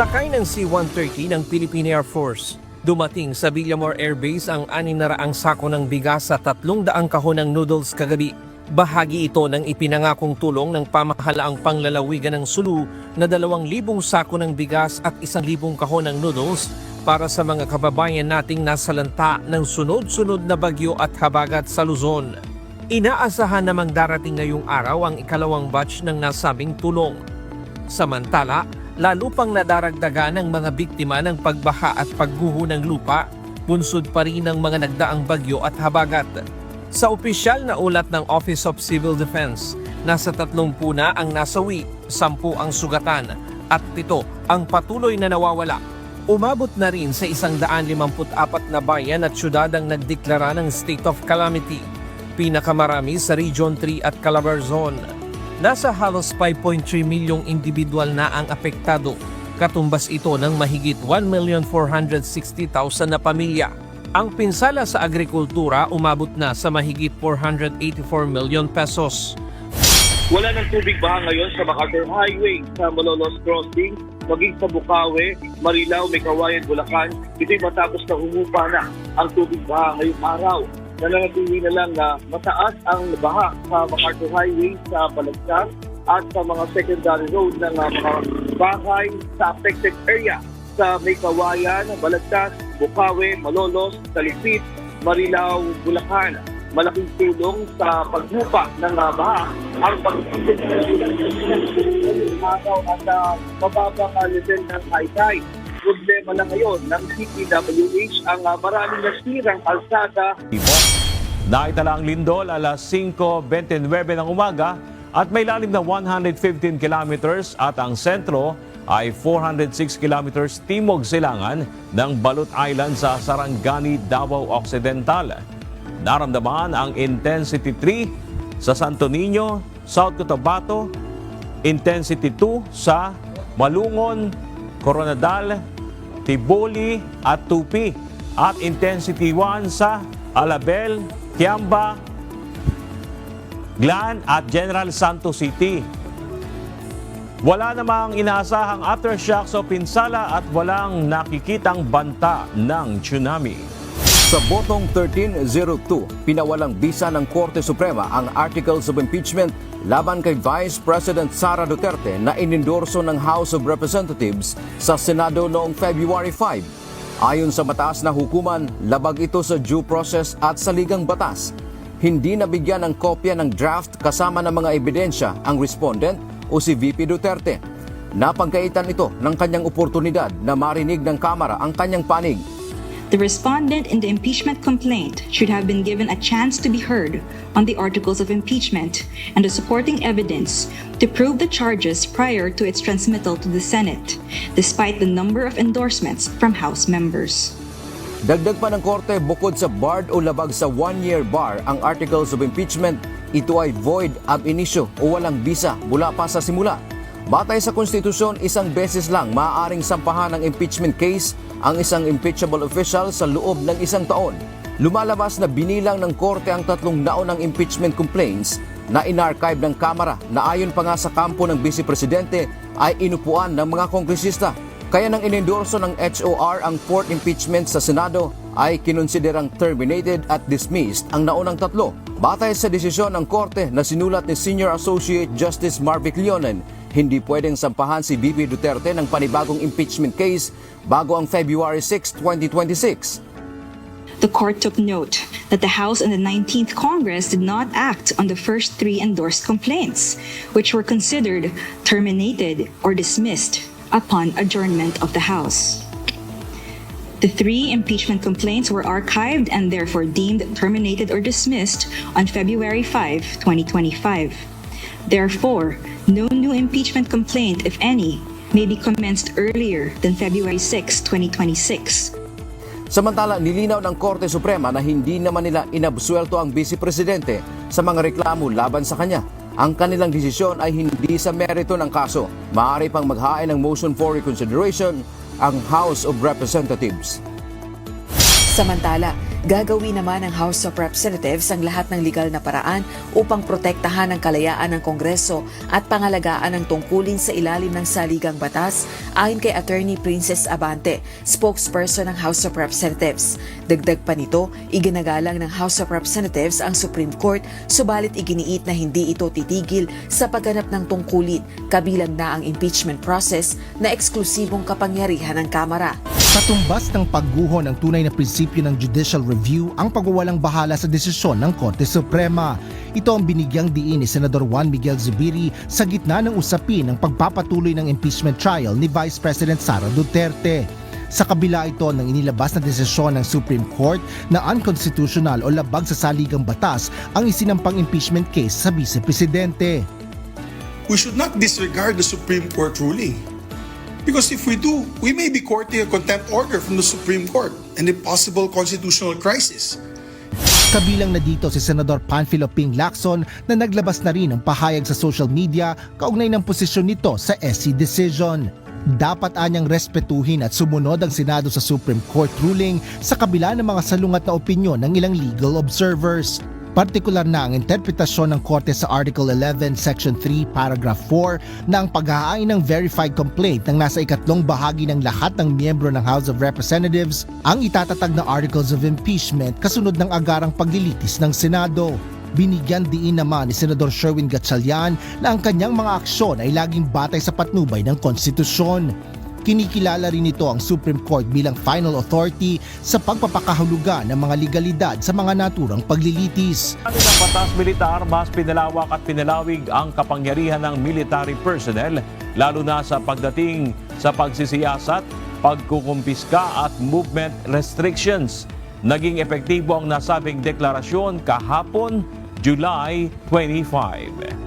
Sakay ng C-130 ng Philippine Air Force. Dumating sa Villamor Air Base ang 600 sako ng bigas sa 300 kahon ng noodles kagabi. Bahagi ito ng ipinangakong tulong ng pamahalaang panglalawigan ng Sulu na 2,000 sako ng bigas at 1,000 kahon ng noodles para sa mga kababayan nating nasalanta ng sunod-sunod na bagyo at habagat sa Luzon. Inaasahan namang darating ngayong araw ang ikalawang batch ng nasabing tulong. Samantala, lalo pang nadaragdagan ang mga biktima ng pagbaha at pagguho ng lupa, bunsod pa rin ng mga nagdaang bagyo at habagat. Sa opisyal na ulat ng Office of Civil Defense, nasa 30 na ang nasawi, 10 ang sugatan, at 7 ang patuloy na nawawala. Umabot na rin sa 154 na bayan at syudad ang nagdeklara ng state of calamity, pinakamarami sa Region 3 at Calabarzon. Nasa halos 5.3 milyong individual na ang apektado. Katumbas ito ng mahigit 1,460,000 na pamilya. Ang pinsala sa agrikultura umabot na sa mahigit 484 million pesos. Wala ng tubig baha ngayon sa MacArthur Highway, sa Malolos Crossing, maging sa Bukawi, Marilao, Mekawayan, Bulacan. Ito'y matapos na humupa na ang tubig baha ngayong araw. Nananatili na lang na mataas ang baha sa MacArthur Highway sa Balagtas at sa mga secondary road ng uh, mga bahay sa affected area sa Mekawayan, Balagtas, Bukawi, Malolos, Talipit, Marilao, Bulacan malaking tulong sa paghupa ng uh, baha ang pagsisit ng araw at uh, level ng high tide. Problema na ngayon ng CPWH ang uh, maraming nasirang kalsada. Naitala ang lindol alas 5.29 ng umaga at may lalim na 115 kilometers at ang sentro ay 406 kilometers timog silangan ng Balut Island sa Sarangani, Davao Occidental. Naramdaman ang intensity 3 sa Santo Niño, South Cotabato, intensity 2 sa Malungon, Coronadal, Tiboli at Tupi at intensity 1 sa Alabel, Kiamba, Glan at General Santos City. Wala namang inaasahang aftershocks o pinsala at walang nakikitang banta ng tsunami. Sa botong 1302, pinawalang bisa ng Korte Suprema ang Articles of Impeachment laban kay Vice President Sara Duterte na inendorso ng House of Representatives sa Senado noong February 5. Ayon sa mataas na hukuman, labag ito sa due process at sa ligang batas. Hindi nabigyan ng kopya ng draft kasama ng mga ebidensya ang respondent o si VP Duterte. Napagkaitan ito ng kanyang oportunidad na marinig ng Kamara ang kanyang panig The respondent in the impeachment complaint should have been given a chance to be heard on the articles of impeachment and the supporting evidence to prove the charges prior to its transmittal to the Senate, despite the number of endorsements from House members. Dagdag pa ng korte, bukod sa barred o labag sa one-year bar ang articles of impeachment, ito ay void ab initio o walang bisa mula pa sa simula. Batay sa konstitusyon, isang beses lang maaaring sampahan ng impeachment case ang isang impeachable official sa loob ng isang taon. Lumalabas na binilang ng korte ang tatlong naunang impeachment complaints na inarchive ng Kamara na ayon pa nga sa kampo ng Vice Presidente ay inupuan ng mga kongresista. Kaya nang inendorso ng HOR ang fourth impeachment sa Senado ay kinonsiderang terminated at dismissed ang naunang tatlo. Batay sa desisyon ng korte na sinulat ni Senior Associate Justice Marvick Leonen, hindi pwedeng sampahan si BP Duterte ng panibagong impeachment case bago ang February 6, 2026. The court took note that the House and the 19th Congress did not act on the first three endorsed complaints, which were considered terminated or dismissed upon adjournment of the House. The three impeachment complaints were archived and therefore deemed terminated or dismissed on February 5, 2025. Therefore, no new impeachment complaint, if any, may be commenced earlier than February 6, 2026. Samantala, nilinaw ng Korte Suprema na hindi naman nila inabsuelto ang Vice Presidente sa mga reklamo laban sa kanya. Ang kanilang desisyon ay hindi sa merito ng kaso. Maaari pang maghain ng motion for reconsideration ang House of Representatives. Samantala, Gagawin naman ng House of Representatives ang lahat ng legal na paraan upang protektahan ang kalayaan ng Kongreso at pangalagaan ang tungkulin sa ilalim ng saligang batas ayon kay Attorney Princess Abante, spokesperson ng House of Representatives. Dagdag pa nito, iginagalang ng House of Representatives ang Supreme Court subalit iginiit na hindi ito titigil sa pagganap ng tungkulin kabilang na ang impeachment process na eksklusibong kapangyarihan ng Kamara. Katumbas ng pagguho ng tunay na prinsipyo ng judicial review ang pagwawalang bahala sa desisyon ng Korte Suprema. Ito ang binigyang diin ni Senador Juan Miguel Zubiri sa gitna ng usapin ng pagpapatuloy ng impeachment trial ni Vice President Sara Duterte. Sa kabila ito ng inilabas na desisyon ng Supreme Court na unconstitutional o labag sa saligang batas ang isinampang impeachment case sa Vice Presidente. we should not disregard the Supreme Court ruling. Because if we do, we may be courting a contempt order from the Supreme Court and a possible constitutional crisis. Kabilang na dito si Senador Panfilo Ping Lacson na naglabas na rin ng pahayag sa social media kaugnay ng posisyon nito sa SC decision. Dapat anyang respetuhin at sumunod ang Senado sa Supreme Court ruling sa kabila ng mga salungat na opinyon ng ilang legal observers. Partikular na ang interpretasyon ng Korte sa Article 11, Section 3, Paragraph 4 na ang paghahain ng verified complaint ng nasa ikatlong bahagi ng lahat ng miyembro ng House of Representatives ang itatatag na Articles of Impeachment kasunod ng agarang paglilitis ng Senado. Binigyan diin naman ni Senador Sherwin Gatchalian na ang kanyang mga aksyon ay laging batay sa patnubay ng konstitusyon. Kinikilala rin ito ang Supreme Court bilang final authority sa pagpapakahulugan ng mga legalidad sa mga naturang paglilitis. Ano ng batas militar, mas pinalawak at pinalawig ang kapangyarihan ng military personnel, lalo na sa pagdating sa pagsisiyasat, pagkukumpiska at movement restrictions. Naging epektibo ang nasabing deklarasyon kahapon, July 25.